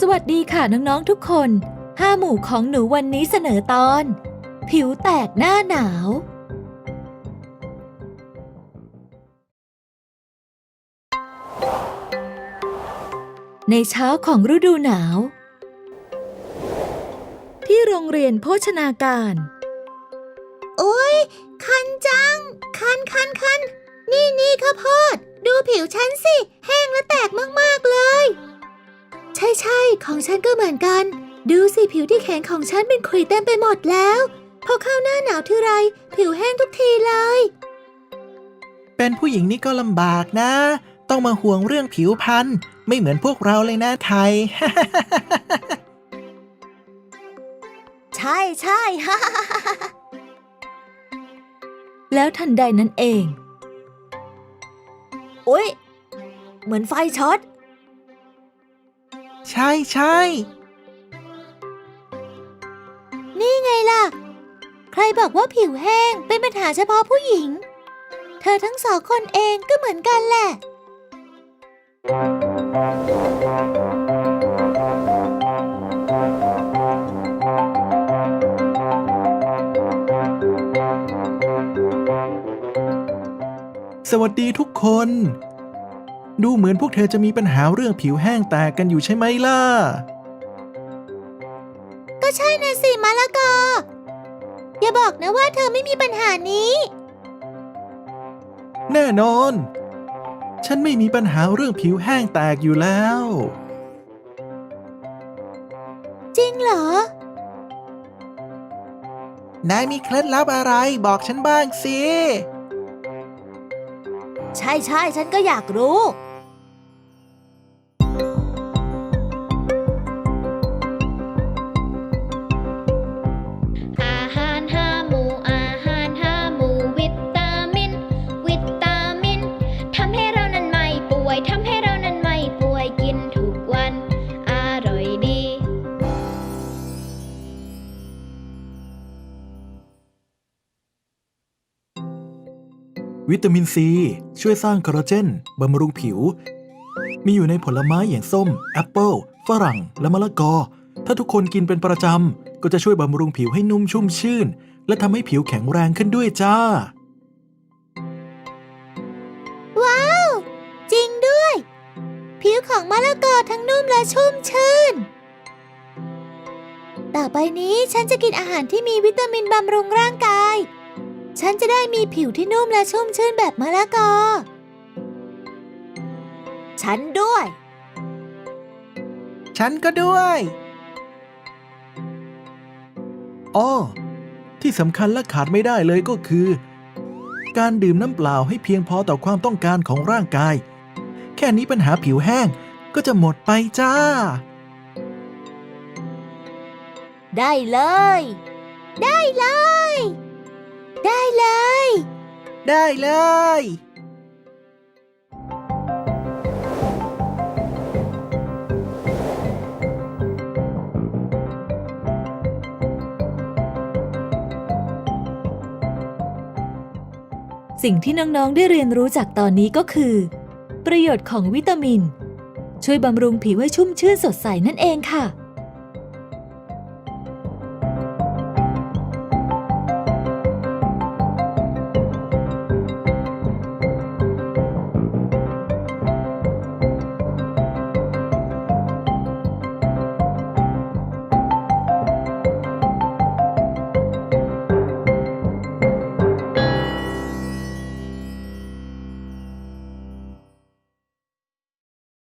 สวัสดีค่ะน้องๆทุกคนห้าหมู่ของหนูวันนี้เสนอตอน ผิวแตกหน้าหนาว ในเช้าของฤดูหนาว ที่โรงเรียนโภชนาการ โอ๊ยคันจัง คันคันคันนี่นี่ข้าวโพด ดูผิวฉันสิ แห้งและแตก ช่ใช่ของฉันก็เหมือนกัน ดูสิผิวที่แขนของฉันเป็นขุยเต็มไปหมดแล้ว พอเข้าหน้าหนาวทีไร ผิวแห้งทุกทีเลย เป็นผู้หญิงนี่ก็ลำบากนะ ต้องมาห่วงเรื่องผิวพรรณไม่เหมือนพวกเราเลยนะไทย ใช่ใช่ แล้วทันใดนั้นเองโอ๊ย เหมือนไฟช็อต ใช่ใช่ นี่ไงล่ะ ใครบอกว่าผิวแห้งเป็นปัญหาเฉพาะผู้หญิง เธอทั้งสองคนเองก็เหมือนกันแหละ สวัสดีทุกคน ดูเหมือนพวกเธอจะมีปัญหาเรื่องผิวแห้งแตกกันอยู่ใช่ไหมล่ะ ก็ใช่นะสิมะละกอ อย่าบอกนะว่าเธอไม่มีปัญหานี้ แน่นอน ฉันไม่มีปัญหาเรื่องผิวแห้งแตกอยู่แล้ว จริงเหรอ นายมีเคล็ดลับอะไรบอกฉันบ้างสิ ใช่ใช่ฉันก็อยากรู้ วิตามินซี ช่วยสร้างคอลลาเจนบำรุงผิว มีอยู่ในผลไม้อย่างส้ม แอปเปิลฝรั่ง และมะละกอ ถ้าทุกคนกินเป็นประจำ ก็จะช่วยบำรุงผิวให้นุ่มชุ่มชื่น และทำให้ผิวแข็งแรงขึ้นด้วยจ้า ว้าว จริงด้วย ผิวของมะละกอทั้งนุ่มและชุ่มชื่น ต่อไปนี้ฉันจะกินอาหารที่มีวิตามินบำรุงร่างกาย ฉันจะได้มีผิวที่นุ่มและชุ่มชื่นแบบมะละกอ ฉันด้วย ฉันก็ด้วยอ้อที่สำคัญและขาดไม่ได้เลยก็คือ การดื่มน้ำเปล่าให้เพียงพอต่อความต้องการของร่างกาย แค่นี้ปัญหาผิวแห้งก็จะหมดไปจ้า ได้เลย ได้เลย ได้เลย ได้เลย สิ่งที่น้องๆได้เรียนรู้จากตอนนี้ก็คือ ประโยชน์ของวิตามิน ช่วยบำรุงผิวให้ชุ่มชื่นสดใสนั่นเองค่ะ